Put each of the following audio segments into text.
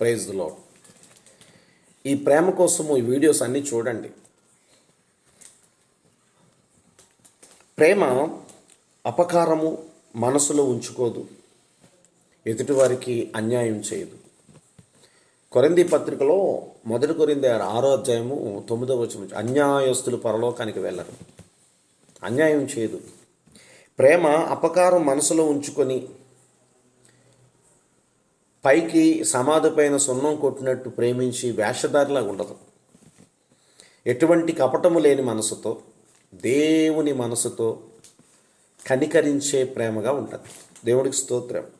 ప్రైజ్లో ఈ ప్రేమ కోసము ఈ వీడియోస్ అన్నీ చూడండి. ప్రేమ అపకారము మనసులో ఉంచుకోదు. ఎదుటివారికి అన్యాయం చేయదు. కొరింది పత్రికలో మొదటి కొరింది ఆరో అధ్యాయము తొమ్మిదో వచ్చిన అన్యాయస్తులు పరలోకానికి వెళ్ళరు. అన్యాయం చేయదు. ప్రేమ అపకారం మనసులో ఉంచుకొని పైకి సమాధి పైన సున్నం కొట్టినట్టు ప్రేమించి వేషధారిలాగా ఉండదు. ఎటువంటి కపటము లేని మనసుతో దేవుని మనసుతో కనికరించే ప్రేమగా ఉంటుంది. దేవుడికి స్తోత్రం.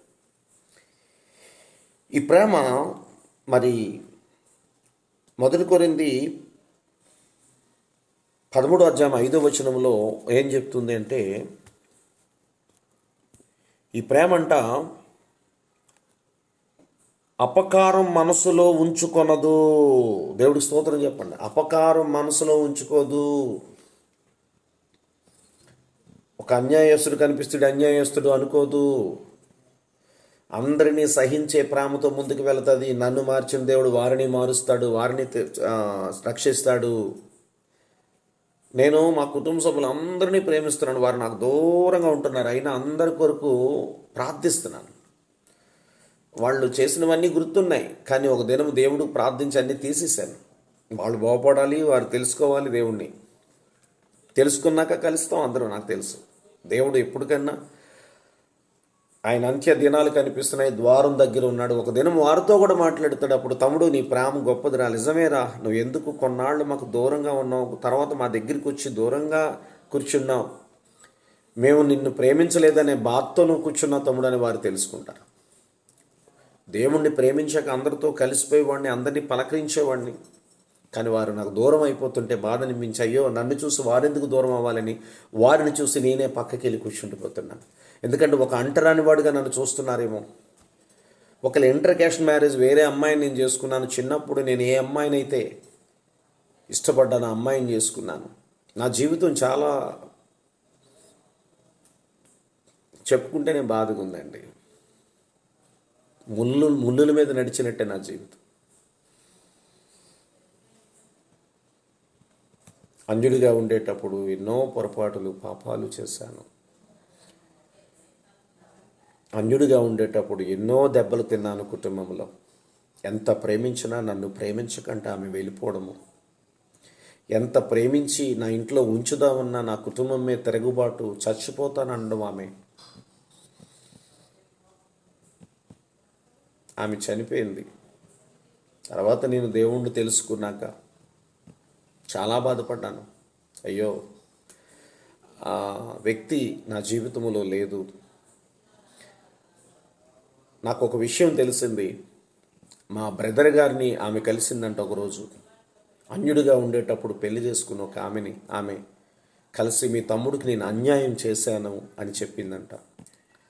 ఈ ప్రేమ మరి మొదటి కొరింది పదమూడు అధ్యాయం ఐదో వచనంలో ఏం చెప్తుంది అంటే ఈ ప్రేమ అంట అపకారం మనసులో ఉంచుకొనదు. దేవుడికి స్తోత్రం చెప్పండి. అపకారం మనసులో ఉంచుకోదు. ఒక అన్యాయస్తుడు కనిపిస్తుడు అన్యాయస్తుడు అనుకోదు. అందరినీ సహించే ప్రేమతో ముందుకు వెళుతుంది. నన్ను మార్చిన దేవుడు వారిని మారుస్తాడు వారిని రక్షిస్తాడు. నేను మా కుటుంబ సభ్యులు అందరినీ ప్రేమిస్తున్నాను. వారు నాకు దూరంగా ఉంటున్నారు. అయినా అందరి కొరకు ప్రార్థిస్తున్నాను. వాళ్ళు చేసినవన్నీ గుర్తున్నాయి. కానీ ఒక దినం దేవుడు ప్రార్థించి అన్నీ తీసేశాను. వాళ్ళు బాగుపడాలి వారు తెలుసుకోవాలి దేవుణ్ణి. తెలుసుకున్నాక కలుస్తాం అందరూ నాకు తెలుసు. దేవుడు ఎప్పటికన్నా ఆయన అంత్య దినాలు కనిపిస్తున్నాయి ద్వారం దగ్గర ఉన్నాడు. ఒక దినం వారితో కూడా మాట్లాడుతాడు. అప్పుడు తమ్ముడు నీ ప్రేమ గొప్పదిరా నిజమేరా. నువ్వు ఎందుకు కొన్నాళ్ళు మాకు దూరంగా ఉన్నావు? తర్వాత మా దగ్గరికి వచ్చి దూరంగా కూర్చున్నావు. మేము నిన్ను ప్రేమించలేదనే బాధతో నువ్వు కూర్చున్నావు తమ్ముడు అని వారు తెలుసుకుంటారు. దేవుణ్ణి ప్రేమించక అందరితో కలిసిపోయేవాడిని అందరినీ పలకరించేవాడిని. కానీ వారు నాకు దూరం అయిపోతుంటే బాధ అనిపించి అయ్యో నన్ను చూసి వారెందుకు దూరం అవ్వాలని? వారిని చూసి నేనే పక్కకి వెళ్ళి కూర్చుండిపోతున్నాను ఎందుకంటే ఒక అంటరాని వాడుగా నన్ను చూస్తున్నారేమో. ఒకళ్ళు ఇంటర్ మ్యారేజ్ వేరే అమ్మాయిని నేను చేసుకున్నాను. చిన్నప్పుడు నేను ఏ అమ్మాయినైతే ఇష్టపడ్డాను ఆ అమ్మాయిని చేసుకున్నాను. నా జీవితం చాలా చెప్పుకుంటేనే బాధగా ఉందండి. ముళ్ళు ముళ్ళుల మీద నడిచినట్టే నా జీవితం. అంజుడిగా ఉండేటప్పుడు ఎన్నో పొరపాటులు పాపాలు చేశాను. అంజుడిగా ఉండేటప్పుడు ఎన్నో దెబ్బలు తిన్నాను కుటుంబంలో. ఎంత ప్రేమించినా నన్ను ప్రేమించకంటే ఆమె వెళ్ళిపోవడము. ఎంత ప్రేమించి నా ఇంట్లో ఉంచుదామన్నా నా కుటుంబం మీద తిరుగుబాటు చచ్చిపోతానడం ఆమె. ఆమె చనిపోయింది. తర్వాత నేను దేవుణ్ణి తెలుసుకున్నాక చాలా బాధపడ్డాను. అయ్యో ఆ వ్యక్తి నా జీవితంలో లేదు. నాకు ఒక విషయం తెలిసింది. మా బ్రదర్ గారిని ఆమె కలిసిందంట ఒకరోజు. అన్యుడిగా ఉండేటప్పుడు పెళ్ళి చేసుకున్న ఒక ఆమెని ఆమె కలిసి మీ తమ్ముడికి నేను అన్యాయం చేశాను అని చెప్పిందంట.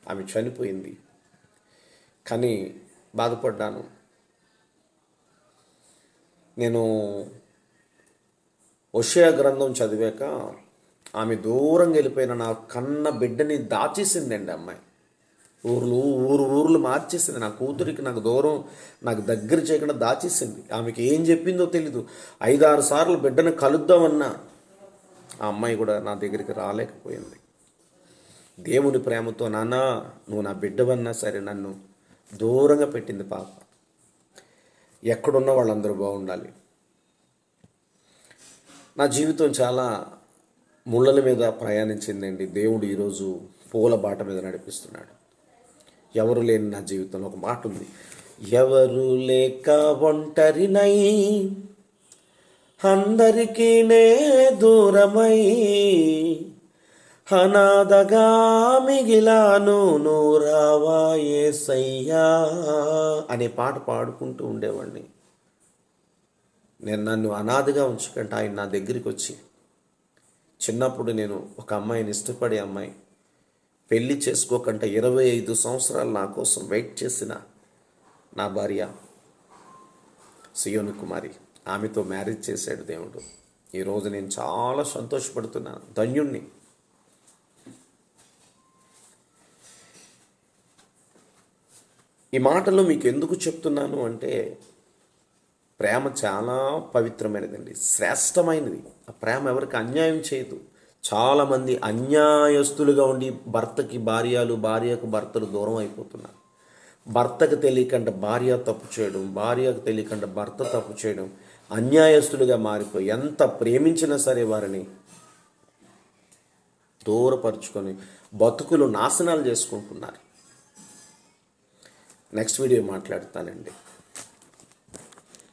ఆమె చనిపోయింది. కానీ బాధపడ్డాను. నేను ఒషియా గ్రంథం చదివాక ఆమె దూరంగా వెళ్ళిపోయిన నా కన్న బిడ్డని దాచేసిందండి అమ్మాయి. ఊర్లు ఊరు ఊర్లు మార్చేసింది. నా కూతురికి నాకు దూరం నాకు దగ్గర చేయకుండా దాచేసింది. ఆమెకి ఏం చెప్పిందో తెలీదు. ఐదారు సార్లు బిడ్డను కలుద్దామన్నా ఆ అమ్మాయి కూడా నా దగ్గరికి రాలేకపోయింది. దేవుని ప్రేమతో నాన్న నువ్వు నా బిడ్డవన్నా సరే నన్ను దూరంగా పెట్టింది పాప. ఎక్కడున్న వాళ్ళందరూ బాగుండాలి. నా జీవితం చాలా ముళ్ళల మీద ప్రయాణించిందండి. దేవుడు ఈరోజు పూల బాట మీద నడిపిస్తున్నాడు. ఎవరు లేని నా జీవితంలో ఒక మాట ఉంది. ఎవరు లేక ఒంటరినై అందరికీ నే దూరమై అనాథగా మిగిలాను నూరావా ఏసయ్యా అనే పాట పాడుకుంటూ ఉండేవాడిని. నేను నన్ను అనాథగా ఉంచుకుంటే ఆయన నా దగ్గరికి వచ్చి చిన్నప్పుడు నేను ఒక అమ్మాయిని ఇష్టపడే అమ్మాయి పెళ్ళి చేసుకోకుండా ఇరవై ఐదు సంవత్సరాలు నా కోసం వెయిట్ చేసిన నా భార్య సుయోను కుమారి. ఆమెతో మ్యారేజ్ చేశాడు దేవుడు. ఈరోజు నేను చాలా సంతోషపడుతున్నాను. ధన్యుణ్ణి. ఈ మాటలు మీకు ఎందుకు చెప్తున్నాను అంటే ప్రేమ చాలా పవిత్రమైనదండి శ్రేష్టమైనది. ఆ ప్రేమ ఎవరికి అన్యాయం చేయదు. చాలామంది అన్యాయస్తులుగా ఉండి భర్తకి భార్యలు భార్యకు భర్తలు దూరం అయిపోతున్నారు. భర్తకు తెలియకుండా భార్య తప్పు చేయడం భార్యకు తెలియకుండా భర్త తప్పు చేయడం అన్యాయస్తులుగా మారిపోయి ఎంత ప్రేమించినా సరే వారిని దూరపరుచుకొని బతుకులు నాశనాలు చేసుకుంటున్నారు. Next video మాట్లాడతానండి.